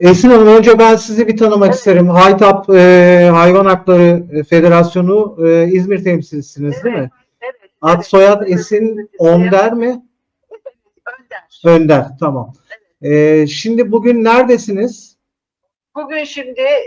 Esin Hanım önce ben sizi bir tanımak isterim. Haytap e, Hayvan Hakları Federasyonu e, İzmir temsilcisiniz değil mi? Evet. Ad evet. soyad Esin Onder mi? Önder. Önder tamam. E, şimdi bugün neredesiniz? Bugün şimdi e,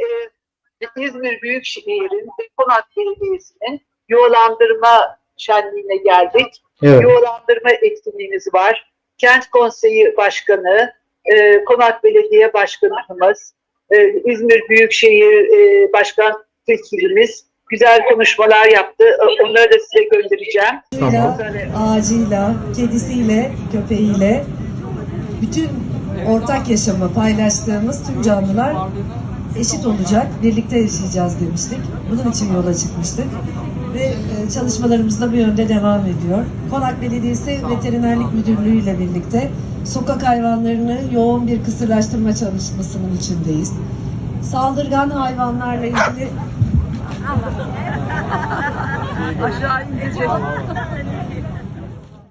İzmir Büyükşehir'in ve Konak Belediyesi'nin yuvalandırma şenliğine geldik. Evet. Yuvalandırma etkinliğimiz var. Kent Konseyi Başkanı, e, Konak Belediye Başkanımız, e, İzmir Büyükşehir e, Başkan Vekilimiz güzel konuşmalar yaptı. Onları da size göndereceğim. Tamam. Ağacıyla, kedisiyle, köpeğiyle bütün ortak yaşamı paylaştığımız tüm canlılar eşit olacak, birlikte yaşayacağız demiştik. Bunun için yola çıkmıştık. Ve e, çalışmalarımız da bu yönde devam ediyor. Konak Belediyesi Veterinerlik Müdürlüğü ile birlikte sokak hayvanlarını yoğun bir kısırlaştırma çalışmasının içindeyiz. Saldırgan hayvanlarla ilgili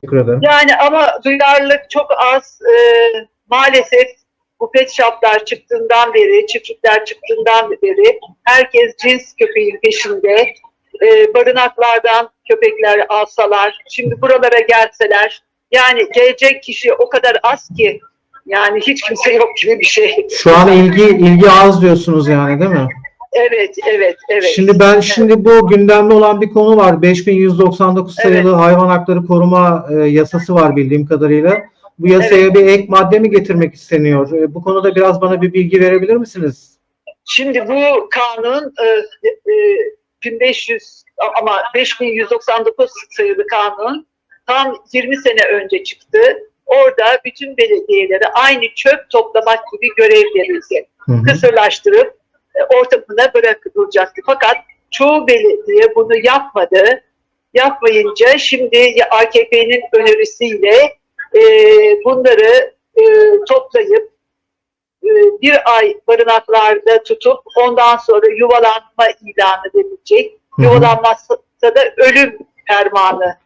Teşekkür ederim. Yani ama duyarlılık çok az. Ee, maalesef bu pet shoplar çıktığından beri, çiftlikler çıktığından beri herkes cins köpeğin peşinde. Ee, barınaklardan köpekler alsalar, şimdi buralara gelseler, yani gelecek kişi o kadar az ki, yani hiç kimse yok gibi bir şey. Şu an ilgi ilgi az diyorsunuz yani değil mi? Evet, evet, evet. Şimdi ben şimdi bu gündemde olan bir konu var. 5199 sayılı hayvan hakları koruma e, yasası var bildiğim kadarıyla. Bu yasaya bir ek madde mi getirmek isteniyor? E, bu konuda biraz bana bir bilgi verebilir misiniz? Şimdi bu kanun e, e, 1500 ama 5199 sayılı kanun tam 20 sene önce çıktı. Orada bütün belediyelere aynı çöp toplamak gibi görev verildi. Hı hı. Kısırlaştırıp e, ortamına bırakılacaktı. Fakat çoğu belediye bunu yapmadı. Yapmayınca şimdi AKP'nin önerisiyle e, bunları e, toplayıp bir ay barınaklarda tutup ondan sonra yuvalanma ilanı verilecek. Yuvalanmazsa da ölüm fermanı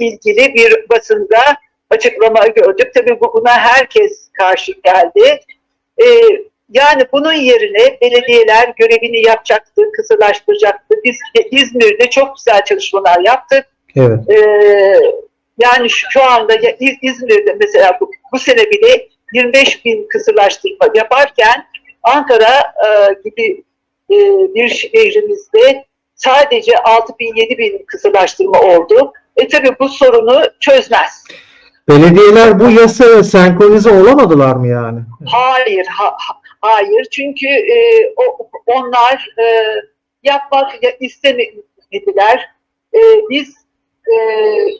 ilgili bir basında açıklama gördük. Tabii bu- buna herkes karşı geldi. E, yani bunun yerine belediyeler görevini yapacaktı, kısırlaştıracaktı. Biz de İzmir'de çok güzel çalışmalar yaptık. Evet. Ee, yani şu, anda İzmir'de mesela bu, bu sene bile 25 bin kısırlaştırma yaparken Ankara e, gibi e, bir şehrimizde sadece 6 bin 7 bin kısırlaştırma oldu. E tabi bu sorunu çözmez. Belediyeler bu yasaya senkronize olamadılar mı yani? Hayır, ha- ha- hayır. Çünkü e, o, onlar e, yapmak ya- istemediler. E, biz e,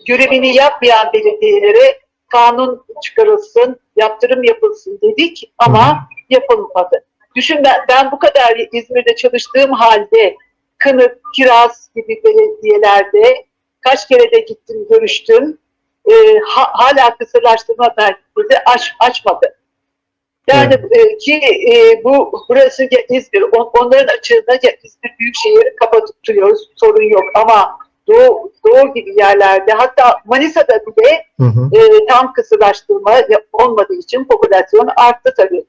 görevini yapmayan belediyelere kanun çıkarılsın, yaptırım yapılsın dedik ama yapılmadı. Düşün ben, ben bu kadar İzmir'de çalıştığım halde Kınık, Kiraz gibi belediyelerde kaç kere de gittim, görüştüm. E, ha- hala kısırlaştırma merkezi aç, açmadı. Yani e, ki e, bu burası İzmir, on- onların açığında İzmir Büyükşehir'i kapatıyoruz, sorun yok ama Doğu, Doğu gibi yerlerde hatta Manisa'da bile Hı hı. e, tam kısırlaştırma olmadığı için popülasyon arttı tabii.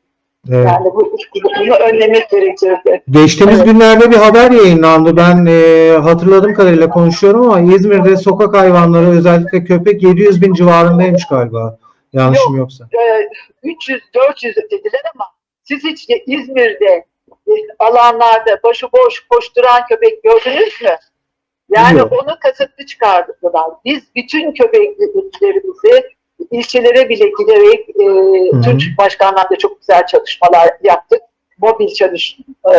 Evet. Yani bu, bunu önlemek gerekirdi. Geçtiğimiz Evet. günlerde bir haber yayınlandı. Ben e, hatırladığım kadarıyla konuşuyorum ama İzmir'de sokak hayvanları özellikle köpek 700 bin civarındaymış galiba. Yanlışım yoksa. E, 300-400 dediler ama siz hiç İzmir'de e, alanlarda başıboş koşturan köpek gördünüz mü? Yani Yok. onu kasıtlı çıkardılar. Biz bütün köpeklerimizi ilçelere bile giderek e, hı. Tunç Başkan'la da çok güzel çalışmalar yaptık. Mobil çalış e,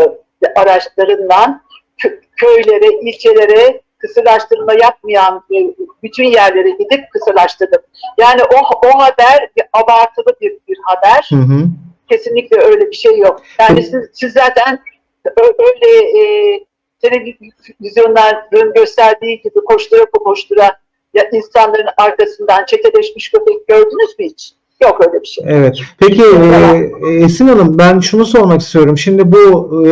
araçlarından kö- köylere, ilçelere kısırlaştırma yapmayan e, bütün yerlere gidip kısırlaştırdık. Yani o, o haber bir abartılı bir, bir haber. Hı hı. Kesinlikle öyle bir şey yok. Yani siz, siz zaten öyle e, televizyonların gösterdiği gibi koştura koştura ya insanların arkasından çeteleşmiş köpek gördünüz mü hiç? Yok öyle bir şey. Evet. Peki e, Esin Hanım ben şunu sormak istiyorum. Şimdi bu e,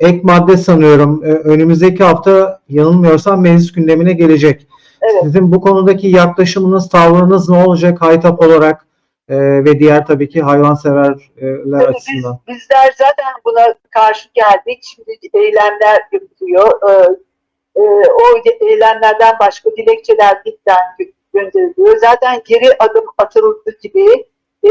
ek madde sanıyorum e, önümüzdeki hafta yanılmıyorsam meclis gündemine gelecek. Evet. Sizin bu konudaki yaklaşımınız, tavrınız ne olacak Haytap olarak? E, ve diğer tabii ki hayvanseverler Tabii biz, açısından. bizler zaten buna karşı geldik. Şimdi eylemler yapılıyor. Ee, e, o eylemlerden başka dilekçeler dipten gö- gönderiliyor. Zaten geri adım atıldı gibi e,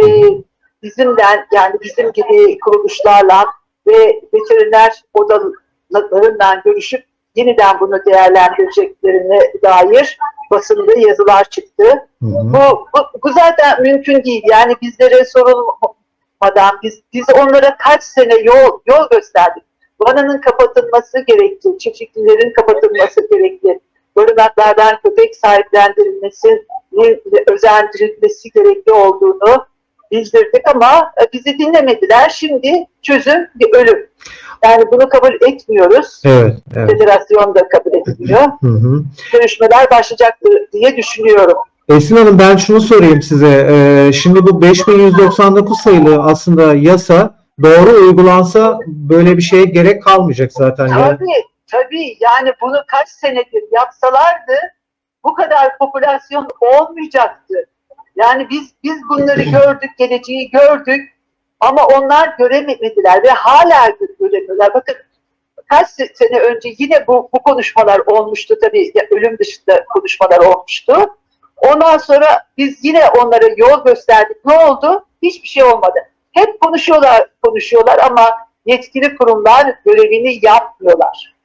bizimden yani bizim gibi kuruluşlarla ve veteriner odalarından görüşüp yeniden bunu değerlendireceklerine dair basında yazılar çıktı. Hı hı. Bu, bu, bu zaten mümkün değil. Yani bizlere sorulmadan biz biz onlara kaç sene yol yol gösterdik. Vananın kapatılması gerekli, çiftliklerin kapatılması gerekli, barınaklardan köpek sahiplendirilmesi, özendirilmesi gerekli olduğunu bildirdik ama e, bizi dinlemediler. Şimdi çözüm bir ölüm. Yani bunu kabul etmiyoruz. Evet, evet. Federasyon da kabul etmiyor. Hı hı. Görüşmeler başlayacaktır diye düşünüyorum. Esin Hanım ben şunu sorayım size. Ee, şimdi bu 5199 sayılı aslında yasa doğru uygulansa böyle bir şeye gerek kalmayacak zaten. Yani. Tabii, tabii. Yani bunu kaç senedir yapsalardı bu kadar popülasyon olmayacaktı. Yani biz biz bunları gördük, geleceği gördük ama onlar göremediler ve hala göremiyorlar. Bakın kaç se- sene önce yine bu, bu konuşmalar olmuştu tabii ölüm dışında konuşmalar olmuştu. Ondan sonra biz yine onlara yol gösterdik. Ne oldu? Hiçbir şey olmadı. Hep konuşuyorlar, konuşuyorlar ama yetkili kurumlar görevini yapmıyorlar.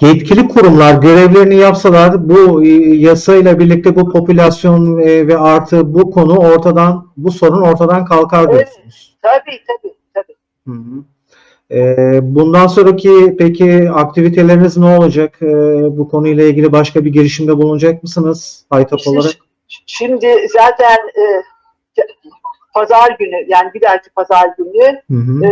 Yetkili kurumlar görevlerini yapsalar bu e, yasayla birlikte bu popülasyon e, ve artı bu konu ortadan bu sorun ortadan kalkar Evet. diyorsunuz. Tabii tabii tabii. Hı hı. Ee, bundan sonraki peki aktiviteleriniz ne olacak? Bu konuyla ilgili başka bir girişimde bulunacak mısınız Haytap İşte olarak? Şimdi zaten e, pazar günü yani bir dahaki pazar günü Hı hı. e,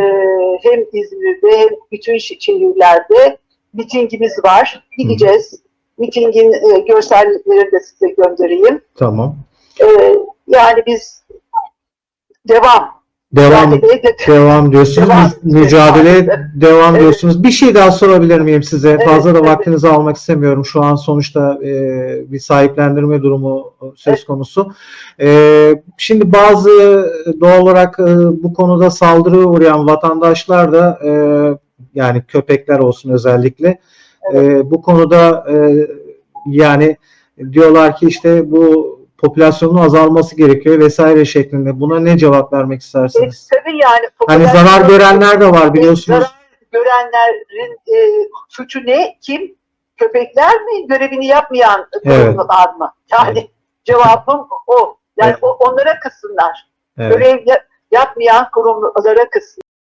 hem İzmir'de hem bütün şe- şehirlerde mitingimiz var. Gideceğiz. Mitingin e, görsellerini de size göndereyim. Tamam. E, yani biz devam. Devam devam diyorsunuz. Devam. Mü- Mücadele Devam. devam Evet. diyorsunuz. Bir şey daha sorabilir miyim size? Evet, Fazla da evet. vaktinizi almak istemiyorum. Şu an sonuçta e, bir sahiplendirme durumu söz Evet. konusu. E, şimdi bazı doğal olarak e, bu konuda saldırı uğrayan vatandaşlar da e, yani köpekler olsun özellikle e, bu konuda e, yani diyorlar ki işte bu popülasyonun azalması gerekiyor vesaire şeklinde. Buna ne cevap vermek E, istersiniz? tabii yani Hani zarar görenler de var biliyorsunuz. Zarar görenlerin e, suçu ne? Kim? Köpekler mi? Görevini yapmayan Evet. mı? Yani cevabım o. Yani Evet. o, onlara kızsınlar. Evet. Görev ya- yapmayan kurumlara kızsınlar.